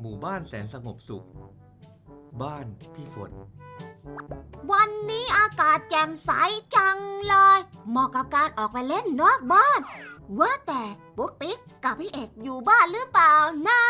หมู่บ้านแสนสงบสุข บ้านพี่ฝน วันนี้อากาศแจ่มใสจังเลย เหมาะกับการออกไปเล่นนอกบ้าน ว่าแต่ปุ๊กปิ๊กกับพี่เอกอยู่บ้านหรือเปล่านะ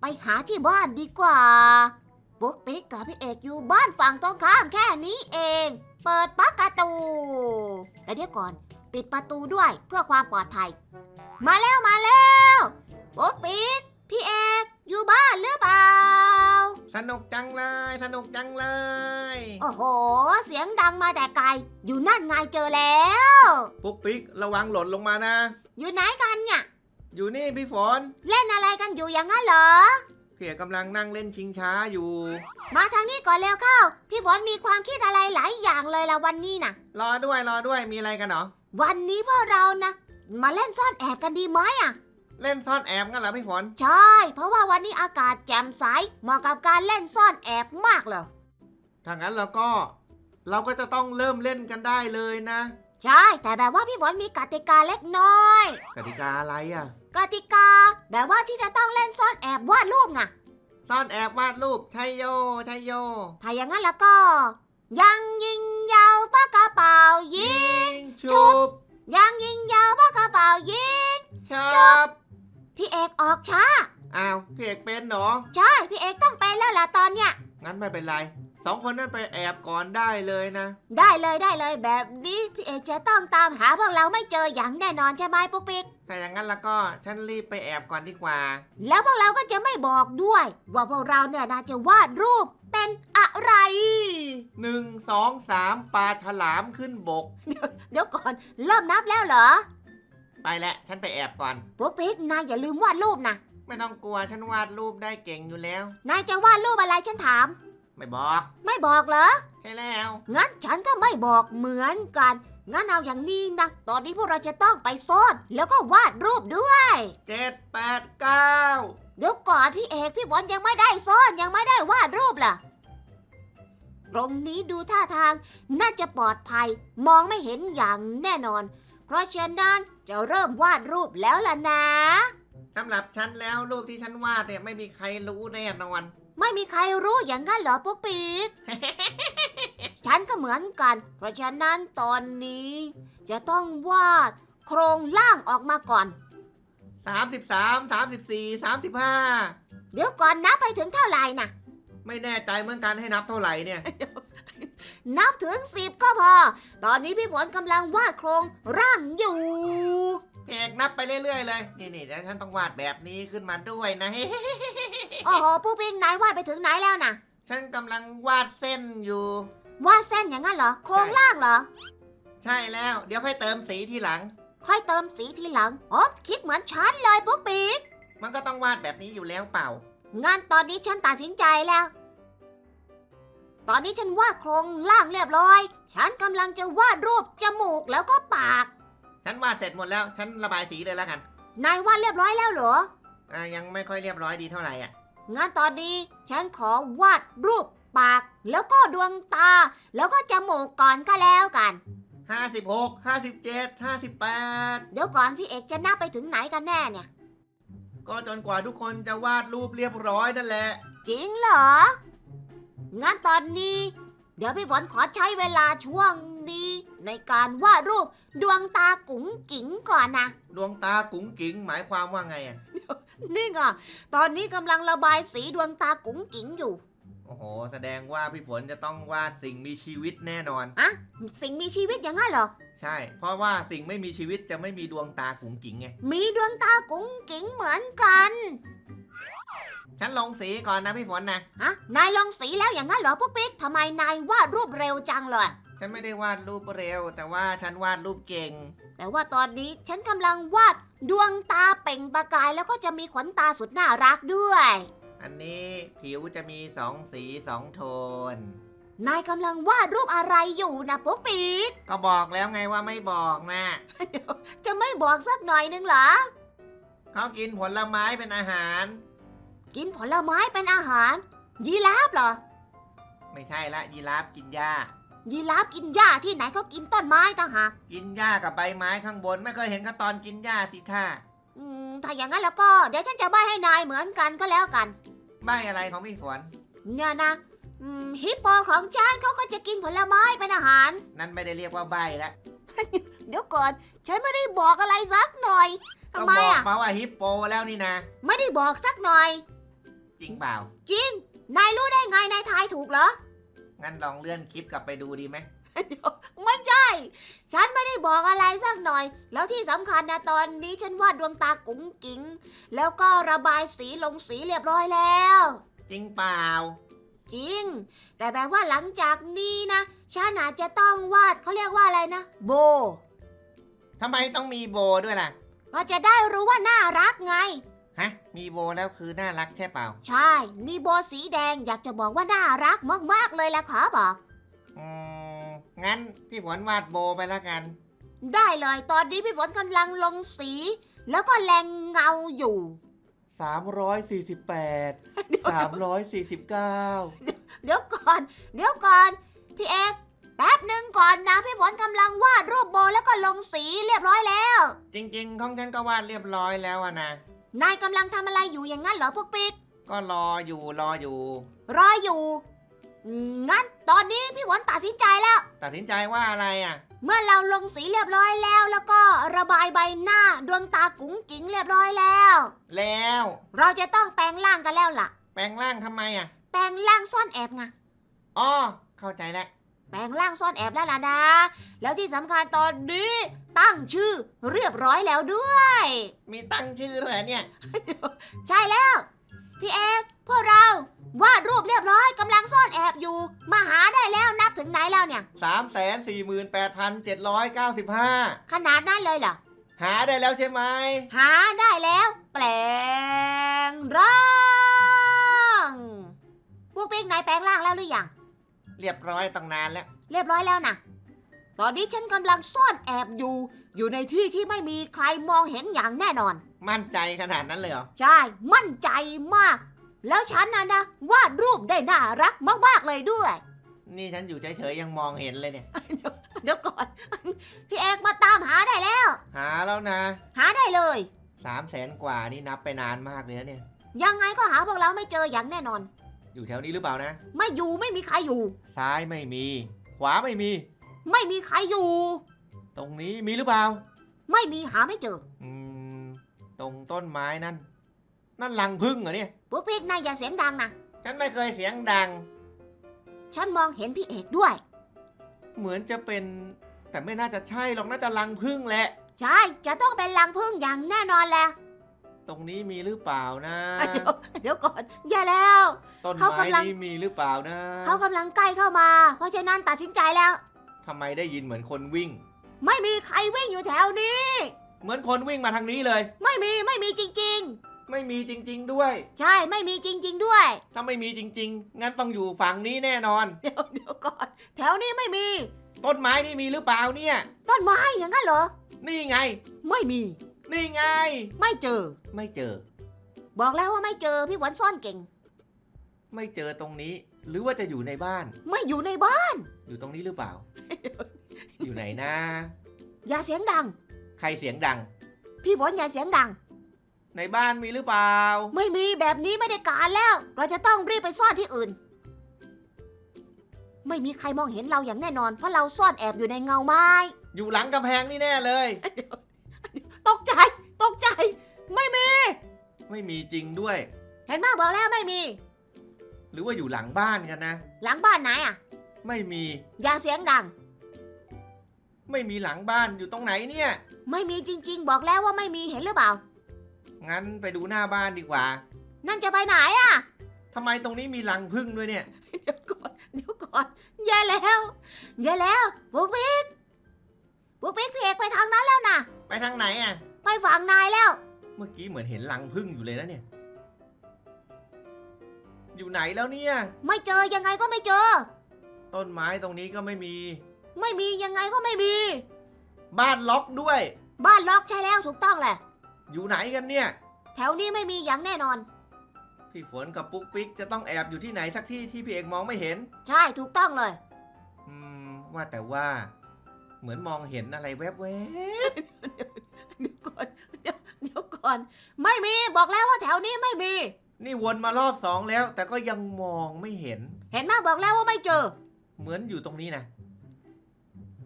ไปหาที่บ้านดีกว่า ปุ๊กปิ๊กกับพี่เอกอยู่บ้านฝั่งตรงข้ามแค่นี้เอง เปิดปักประตูแต่เดี๋ยวก่อน ปิดประตูด้วยเพื่อความปลอดภัย มาแล้วมาแล้วปุ๊กปิ๊ก อกอยู่บ้านหรือเปล่า สนุกจังเลย สนุกจังเลย โอ้โห เสียงดังมาแต่ไกล อยู่นั่นไงเจอแล้ว ปุ๊กปิ๊กระวังหล่นลงมานะ อยู่ไหนกันเนี่ย อยู่นี่พี่ฝนเล่นอะไรกันอยู่อย่างนั้นเหรอพี่เอกกำลังนั่งเล่นชิงช้าอยู่ มาทางนี้ก่อนเร็วเข้า พี่ฝนมีความคิดอะไรหลายอย่างเลยละวันนี้นะรอด้วยรอด้วยมีอะไรกันเหรอวันนี้พวกเรานะ มาเล่นซ่อนแอบกันดีไหมอะ เล่นซ่อนแอบกันเหรอพี่ฝน ใช่ เพราะว่าวันนี้อากาศแจ่มใสเหมาะกับการเล่นซ่อนแอบมากเลยถ้างั้นเราก็เราก็จะต้องเริ่มเล่นกันได้เลยนะ ใช่ แต่แบบว่าพี่ฝนมีกติกาเล็กน้อย กติกาอะไรอะ กติกา แบบว่าที่จะต้องเล่นซ่อนแอบวาดรูปไงซ่อนแอบวาดรูปชัยโยชัยโย ถ้าอย่างนั้นแล้วก็ ยังยิงยาวปากกระเป๋ายิง ชุบ ยังยิงยาวปากกระเป๋ายิง ชอบ พี่เอกออกช้า อ้าวพี่เอกเป็นเหรอ ใช่ พี่เอกต้องเป็นแล้วล่ะตอนเนี้ย งั้นไม่เป็นไร สองคนนั้นไปแอบก่อนได้เลยนะ ได้เลยได้เลยแบบนี้พี่เอกจะต้องตามหาพวกเราไม่เจออย่างแน่นอนใช่ไหมปุ๊กปิ๊กถ้าอย่างนั้นแล้วก็ฉันรีบไปแอบก่อนดีกว่า แล้วพวกเราก็จะไม่บอกด้วย ว่าพวกเราเนี่ยน่าจะวาดรูปเป็นอะไร หนึ่งสองสามปลาฉลามขึ้นบก เดี๋ยวก่อนเริ่มนับแล้วเหรอ ไปแล้วฉันไปแอบก่อน ปุ๊กปิ๊กนายอย่าลืมวาดรูปนะ ไม่ต้องกลัวฉันวาดรูปได้เก่งอยู่แล้ว นายจะวาดรูปอะไรฉันถาม ไม่บอก ไม่บอกเหรอ ใช่แล้ว งั้นฉันก็ไม่บอกเหมือนกัน งั้นเอาอย่างนี้นะ ตอนนี้พวกเราจะต้องไปซ่อนแล้วก็วาดรูปด้วย เจ็ดแปดเก้าเดี๋ยวก่อนพี่เอกพี่บอลยังไม่ได้ซ่อนยังไม่ได้วาดรูปล่ะ ตรงนี้ดูท่าทางน่าจะปลอดภัย มองไม่เห็นอย่างแน่นอน เพราะฉะนั้นจะเริ่มวาดรูปแล้วล่ะนะ สำหรับฉันแล้วรูปที่ฉันวาดเนี่ยไม่มีใครรู้แน่นอน ไม่มีใครรู้อย่างนั้นเหรอปุ๊กปิ๊ก ฉันก็เหมือนกัน เพราะฉะนั้นตอนนี้ จะต้องวาดโครงล่างออกมาก่อนสามสิบสามสามสิบสี่สามสิบห้าเดี๋ยวก่อนนับไปถึงเท่าไหร่นะไม่แน่ใจเหมือนกันให้นับเท่าไหร่เนี่ย นับถึงสิบก็พอ ตอนนี้พี่ฝนกำลังวาดโครงร่างอยู่พี่เอกนับไปเรื่อยๆเลย นี่นี่แล้วฉันต้องวาดแบบนี้ขึ้นมาด้วยนะ โอ้โหปุ๊กปิ๊กนายวาดไปถึงไหนแล้วนะฉันกำลังวาดเส้นอยู่ วาดเส้นอย่างนั้นเหรอ โครงล่างเหรอ ใช่แล้ว เดี๋ยวค่อยเติมสีทีหลัง ค่อยเติมสีทีหลังอ๋อคิดเหมือนฉันเลยปุ๊กปิ๊กมันก็ต้องวาดแบบนี้อยู่แล้วเปล่า งั้นตอนนี้ฉันตัดสินใจแล้ว ตอนนี้ฉันวาดโครงล่างเรียบร้อย ฉันกำลังจะวาดรูปจมูกแล้วก็ปาก ฉันวาดเสร็จหมดแล้ว ฉันระบายสีเลยแล้วกันนายวาดเรียบร้อยแล้วเหรอ อ่ายังไม่ค่อยเรียบร้อยดีเท่าไหร่อะ งั้นตอนนี้ฉันขอวาดรูปปาก แล้วก็ดวงตา แล้วก็จมูกก่อนก็แล้วกัน ห้าสิบหกห้าสิบเจ็ดห้าสิบแปดเดี๋ยวก่อนพี่เอกจะนับไปถึงไหนกันแน่เนี่ย ก็จนกว่าทุกคนจะวาดรูปเรียบร้อยนั่นแหละ จริงเหรอ งั้นตอนนี้ เดี๋ยวพี่ฝนขอใช้เวลาช่วงนี้ ในการวาดรูปดวงตากุ๋งกิ๋งก่อนนะ ดวงตากุ๋งกิ๋งหมายความว่าไงอะ นี่ไงตอนนี้กำลังระบายสีดวงตากุ๋งกิ๋งอยู่โอ้โห แสดงว่าพี่ฝนจะต้องวาดสิ่งมีชีวิตแน่นอน อะสิ่งมีชีวิตอย่างนั้นเหรอ ใช่ เพราะว่าสิ่งไม่มีชีวิตจะไม่มีดวงตากุ๋งกิ๋งไง มีดวงตากุ๋งกิ๋งเหมือนกัน ฉันลงสีก่อนนะพี่ฝนนะ ฮะ นายลองสีแล้วอย่างนั้นเหรอปุ๊กปิ๊กทำไมนายวาดรูปเร็วจังเลย ฉันไม่ได้วาดรูปเร็ว แต่ว่าฉันวาดรูปเก่ง แต่ว่าตอนนี้ฉันกำลังวาดดวงตาเปล่งประกายแล้วก็จะมีขนตาสุดน่ารักด้วย อันนี้ผิวจะมีสองสีสองโทน นายกำลังวาดรูปอะไรอยู่นะปุ๊กปิ๊กก็บอกแล้วไงว่าไม่บอกนะ จะไม่บอกสักหน่อยนึงเหรอเขากินผลไม้เป็นอาหาร กินผลไม้เป็นอาหาร ยีราฟเหรอ ไม่ใช่ละยีราฟกินหญ้า ยีราฟกินหญ้าที่ไหนเขากินต้นไม้ต่างหากกินหญ้ากับใบไม้ข้างบน ไม่เคยเห็นเขาตอนกินหญ้าสิท่าอืมถ้าอย่างนั้นแล้วก็เดี๋ยวฉันจะใบให้นายเหมือนกันก็แล้วกัน ใบอะไรของพี่ฝน เนี่ยนะอืมฮิปโปของฉันเขาก็จะกินผลไม้เป็นอาหาร นั่นไม่ได้เรียกว่าใบแล้วเดี๋ยวก่อน ฉันไม่ได้บอกอะไรสักหน่อยทำก็ไมบอกอะ มาว่าฮิปโปแล้วนี่นะ ไม่ได้บอกสักหน่อย จริงเปล่า จริง นายรู้ได้ไงนายทายถูกเหรอ งั้นลองเลื่อนคลิปกลับไปดูดีไหมไม่ใช่ ฉันไม่ได้บอกอะไรสักหน่อย แล้วที่สำคัญนะตอนนี้ฉันวาดดวงตากุ้งกิ๋งแล้วก็ระบายสีลงสีเรียบร้อยแล้ว จริงเปล่า จริง แต่แบบว่าหลังจากนี้นะฉันอาจจะต้องวาดเขาเรียกว่าอะไรนะ โบ ทำไมต้องมีโบด้วยล่ะ ก็จะได้รู้ว่าน่ารักไง ฮะ มีโบแล้วคือน่ารักใช่เปล่า ใช่ มีโบสีแดงอยากจะบอกว่าน่ารักมากๆเลยแหละขอบอก อืม งั้นพี่ฝนวาดโบไปแล้วกัน ได้เลยตอนนี้พี่ฝนกำลังลงสี แล้วก็แรงเงาอยู่ 348 349 เดี๋ยวก่อน เดี๋ยวก่อน พี่เอกแป๊บหนึ่งก่อนนะพี่ฝนกำลังวาดรูปโบแล้วก็ลงสีเรียบร้อยแล้ว จริง ๆ ของฉันก็วาดเรียบร้อยแล้วอะนะ นายกำลังทำอะไรอยู่อย่างนั้นเหรอพวกปิ๊กก็รออยู่รออยู่ รออยู่อืมงั้นตอนนี้พี่ฝนตัดสินใจแล้ว ตัดสินใจว่าอะไรอะ เมื่อเราลงสีเรียบร้อยแล้ว แล้วก็ระบายใบหน้าดวงตากุ้งกิ้งเรียบร้อยแล้ว แล้ว เราจะต้องแปลงร่างกันแล้วล่ะ แปลงร่างทำไมอะแปลงร่างซ่อนแอบไงอ๋อเข้าใจแล้ว แปลงร่างซ่อนแอบแล้วล่ะนะ แล้วที่สำคัญตอนนี้ ตั้งชื่อเรียบร้อยแล้วด้วย มีตั้งชื่อด้วยเหรอเนี่ย ใช่แล้ว พี่เอกพวกเรา วาดรูปเรียบร้อยกำลังซ่อนแอบอยู่ มาหาได้แล้วนับถึงไหนแล้วเนี่ย 348,795 ขนาดนั้นเลยเหรอ หาได้แล้วใช่ไหม หาได้แล้ว แปลงร่างพวกปิ๊กนายแปลงร่างแล้วหรือยัง เรียบร้อยตั้งนานแล้ว เรียบร้อยแล้วนะ ตอนนี้ฉันกำลังซ่อนแอบอยู่ อยู่ในที่ที่ไม่มีใครมองเห็นอย่างแน่นอน มั่นใจขนาดนั้นเลยเหรอ ใช่ มั่นใจมาก แล้วฉันนะนะวาดรูปได้น่ารักมากๆเลยด้วย นี่ฉันอยู่เฉยๆยังมองเห็นเลยเนี่ย เดี๋ยวก่อน พี่เอกมาตามหาได้แล้ว หาแล้วนะหาได้เลย3 0 0แสนกว่านี่นับไปนานมากเลยนะเนี่ย ยังไงก็หาพวกเราไม่เจออย่างแน่นอน อยู่แถวนี้หรือเปล่านะ ไม่อยู่ไม่มีใครอยู่ ซ้ายไม่มี ขวาไม่มี ไม่มีใครอยู่ ตรงนี้มีหรือเปล่า ไม่มีหาไม่เจอ อืม ตรงต้นไม้นั่น นั่นรังพึ่งเหรอเนี่ย พวกพี่นายอย่าเสียงดังนะ ฉันไม่เคยเสียงดัง ฉันมองเห็นพี่เอกด้วย เหมือนจะเป็น แต่ไม่น่าจะใช่หรอกน่าจะรังพึ่งแหละ ใช่ จะต้องเป็นรังพึ่งอย่างแน่นอนแหละตรงนี้มีหรือเปล่านะเดี๋ยวเดี๋ยวก่อน อย่าแล้ว ต้นเขาไม้กำลัง นี้มีหรือเปล่านะ เขากำลังใกล้เข้ามา เพราะฉะนั้นตัดสินใจแล้ว ทำไมได้ยินเหมือนคนวิ่ง ไม่มีใครวิ่งอยู่แถวนี้ เหมือนคนวิ่งมาทางนี้เลย ไม่มีไม่มีจริง ไม่มีจริง ๆ ด้วย ๆ ใช่ไม่มีจริง ๆ ด้วย ถ้าไม่มีจริง ๆ งั้นต้องอยู่ฝั่งนี้แน่นอน เดี๋ยวเดี๋ยวก่อน แถวนี้ไม่มี ต้นไม้นี่มีหรือเปล่าเนี่ย ต้นไม้อย่างนั้นเหรอ นี่ไง ไม่มี นี่ไง ไม่เจอ ไม่เจอ บอกแล้วว่าไม่เจอพี่หวันซ่อนเก่ง ไม่เจอตรงนี้ หรือว่าจะอยู่ในบ้าน ไม่อยู่ในบ้าน อยู่ตรงนี้หรือเปล่า อยู่ไหนนะ อย่าเสียงดัง ใครเสียงดัง พี่ฝนอย่าเสียงดัง ในบ้านมีหรือเปล่า ไม่มีแบบนี้ไม่ได้การแล้ว เราจะต้องรีบไปซ่อนที่อื่น ไม่มีใครมองเห็นเราอย่างแน่นอน เพราะเราซ่อนแอบอยู่ในเงาไม้ อยู่หลังกำแพงนี่แน่เลย ตกใจ ตกใจ ไม่มี ไม่มีจริงด้วย เห็นมากบอกแล้วไม่มี หรือว่าอยู่หลังบ้านกันนะ หลังบ้านไหนอะ ไม่มี อย่าเสียงดัง ไม่มีหลังบ้านอยู่ตรงไหนเนี่ย ไม่มีจริง ๆ บอกแล้วว่าไม่มีเห็นหรือเปล่า งั้นไปดูหน้าบ้านดีกว่า นั่นจะไปไหนอะทำไมตรงนี้มีรังพึ่งด้วยเนี่ย เดี๋ยวก่อน เดี๋ยวก่อนแย่แล้วแย่แล้วปุ๊กปิ๊กปุ๊กปิ๊กพี่เอกไปทางนั้นแล้วนะ ไปทางไหนอะ ไปฝั่งนายแล้ว เมื่อกี้เหมือนเห็นรังพึ่งอยู่เลยนะเนี่ย อยู่ไหนแล้วเนี่ย ไม่เจอยังไงก็ไม่เจอ ต้นไม้ตรงนี้ก็ไม่มี ไม่มียังไงก็ไม่มี บ้านล็อกด้วย บ้านล็อกใช่แล้วถูกต้องแหละ อยู่ไหนกันเนี่ย แถวนี้ไม่มีอย่างแน่นอน พี่ฝนกับปุ๊กปิ๊กจะต้องแอบอยู่ที่ไหนสักที่ที่พี่เอกมองไม่เห็น ใช่ถูกต้องเลย อืม ว่าแต่ว่า เหมือนมองเห็นอะไรแวบเดี๋ยวก่อนเดี๋ยวเดี๋ยวก่อนก่อน ไม่มีบอกแล้วว่าแถวนี้ไม่มี นี่วนมารอบสองแล้ว แต่ก็ยังมองไม่เห็น เห็นไหมบอกแล้วว่าไม่เจอ เหมือนอยู่ตรงนี้นะ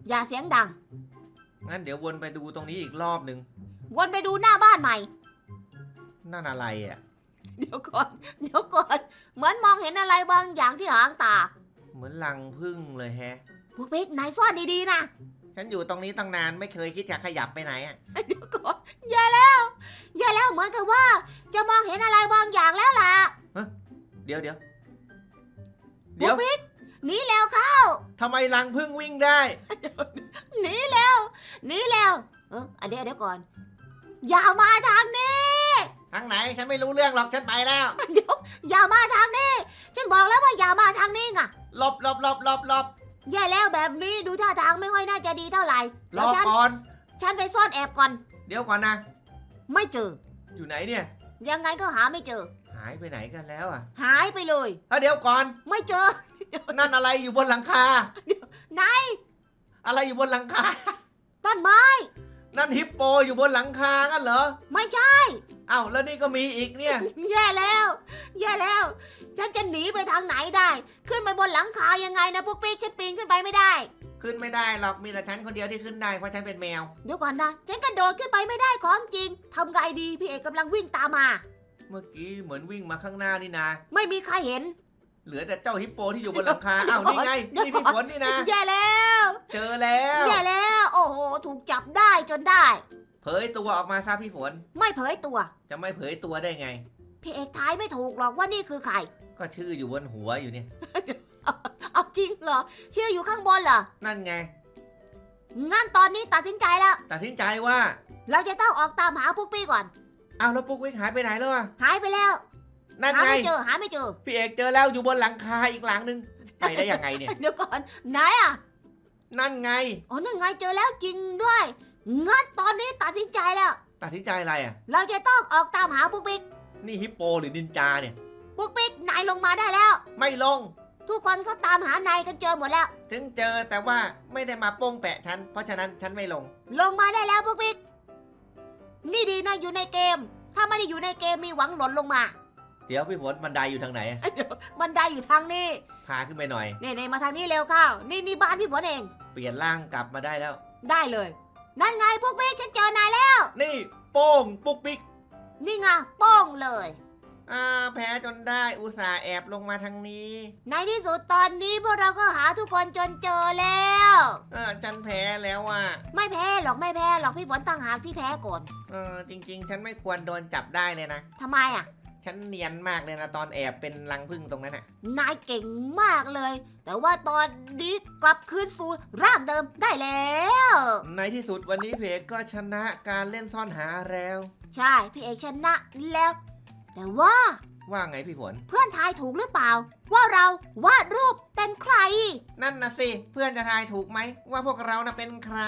อย่าเสียงดัง งั้นเดี๋ยววนไปดูตรงนี้อีกรอบหนึ่งวนไปดูหน้าบ้านใหม่ นั่นอะไรอะ เดี๋ยวก่อน เดี๋ยวก่อน เหมือนมองเห็นอะไรบางอย่างที่หางตา เหมือนรังพึ่งเลยแฮะ พวกปิ๊กนายซ่อนดีๆนะ ฉันอยู่ตรงนี้ตั้งนานไม่เคยคิดจะขยับไปไหนอะเดี๋ยวก่อนอย่าแล้ว อย่าแล้วเหมือนกับว่า จะมองเห็นอะไรบางอย่างแล้วล่ะเดี๋ยวเดี๋ยวพเดี๋วยวกปิ๊กหนีแล้วค่ะทำไมรังพึ่งวิ่งได้หนีแล้วหนีแล้วเอออันเดี๋ยวเดี๋ยวก่อน อย่ามาทางนี้ ทางไหนฉันไม่รู้เรื่องหรอกฉันไปแล้วเดี๋ยวอย่ามาทางนี้ ฉันบอกแล้วว่าอย่ามาทางนี้ไงหลบหลบหลบหลบหลบ แย่แล้วแบบนี้ดูท่าทางไม่ค่อยน่าจะดีเท่าไหร่รแล้อวฉันก่อน ฉันไปซ่อนแอบก่อน เดี๋ยวก่อนนะ ไม่เจอ อยู่ไหนเนี่ย ยังไงก็หาไม่เจอ หายไปไหนกันแล้วอะหายไปเลย เอ้าเดี๋ยวก่อน ไม่เจอ นั่นอะไรอยู่บนหลังคาไหน อะไรอยู่บนหลังคา ต้นไม้ นั่นฮิปโปอยู่บนหลังคากันเหรอ ไม่ใช่เอ้าแล้วนี่ก็มีอีกเนี่ย แย่แล้ว แย่แล้ว ฉันจะหนีไปทางไหนได้ ขึ้นไปบนหลังคายังไงนะพวกปิ๊กฉันปีนขึ้นไปไม่ได้ ขึ้นไม่ได้หรอกมีแต่ฉันคนเดียวที่ขึ้นได้เพราะฉันเป็นแมว เดี๋ยวก่อนนะ ฉันกระโดดขึ้นไปไม่ได้ของจริง ทำไงดีพี่เอกกำลังวิ่งตามมา เมื่อกี้เหมือนวิ่งมาข้างหน้านี่นะ ไม่มีใครเห็น เหลือแต่เจ้าฮิปโปที่อยู่บนหลังคาเอ้านี่ไงเดี๋ยวนี่ก่อนพี่ฝนนี่นะแย่แล้ว เจอแล้วแย่แล้ว โอ้โห ถูกจับได้จนได้ เผยตัวออกมาซะพี่ฝน ไม่เผยตัว จะไม่เผยตัวได้ไง พี่เอกทายไม่ถูกหรอกว่านี่คือใคร ก็ชื่ออยู่บนหัวอยู่เนี่ย เอาจริงเหรอ ชื่ออยู่ข้างบนเหรอ นั่นไง งั้นตอนนี้ตัดสินใจแล้ว ตัดสินใจว่า เราจะต้องออกตามหาพวกปี้ก่อน อ้าวแล้วปุ๊กวิ่งหายไปไหนแล้วอะหายไปแล้ว นั่นหาไง ไม่เจอหาไม่เจอ พี่เอกเจอแล้วอยู่บนหลังคาอีกหลังนึงไปได้ยังไงเนี่ย เดี๋ยวก่อนไหนอะนั่นไง อ๋อนั่นไงเจอแล้วจริงด้วยงั้นตอนนี้ตัดสินใจแล้ว ตัดสินใจอะไรอะเราจะต้องออกตามหาพวกปิ๊กนี่ฮิปโปหรือนินจาเนี่ยพวกปิ๊กนายลงมาได้แล้ว ไม่ลง ทุกคนเขาตามหานายกันเจอหมดแล้ว ถึงเจอแต่ว่าไม่ได้มาโป้งแปะฉัน เพราะฉะนั้นฉันไม่ลง ลงมาได้แล้วพวกปิ๊กนี่ดีนะอยู่ในเกม ถ้าไม่ได้อยู่ในเกมมีหวังหล่นลงมา เดี๋ยวพี่ฝนบันไดอยู่ทางไหนอะบันไดอยู่ทางนี้พาขึ้นไปหน่อย นี่ๆมาทางนี้เร็วเข้านี่นี่บ้านพี่ฝนเอง เปลี่ยนร่างกลับมาได้แล้ว ได้เลย นั่นไงพวกปิ๊กฉันเจอนายแล้ว นี่โป้งปุ๊กปิ๊กนี่ไงโป้งเลย อ่าแพ้จนได้อุตส่าห์แอบลงมาทางนี้ ในที่สุดตอนนี้พวกเราก็หาทุกคนจนเจอแล้ว เออฉันแพ้แล้วอะ ไม่แพ้หรอกไม่แพ้หรอกพี่ฝนต่างหากที่แพ้ก่อน เออจริง ๆ ฉันไม่ควรโดนจับได้เลยนะทำไมอะ ฉันเนียนมากเลยนะตอนแอบเป็นรังผึ้งตรงนั้นอะนายเก่งมากเลย แต่ว่าตอนนี้กลับคืนสู่ร่างเดิมได้แล้ว ในที่สุดวันนี้เพกก็ชนะการเล่นซ่อนหาแล้ว ใช่พี่เอกชนะแล้ว แต่ว่าว่าไงพี่ฝน เพื่อนทายถูกหรือเปล่า ว่าเราวาดรูปเป็นใคร นั่นนะสิ เพื่อนจะทายถูกไหมว่าพวกเราน่ะเป็นใคร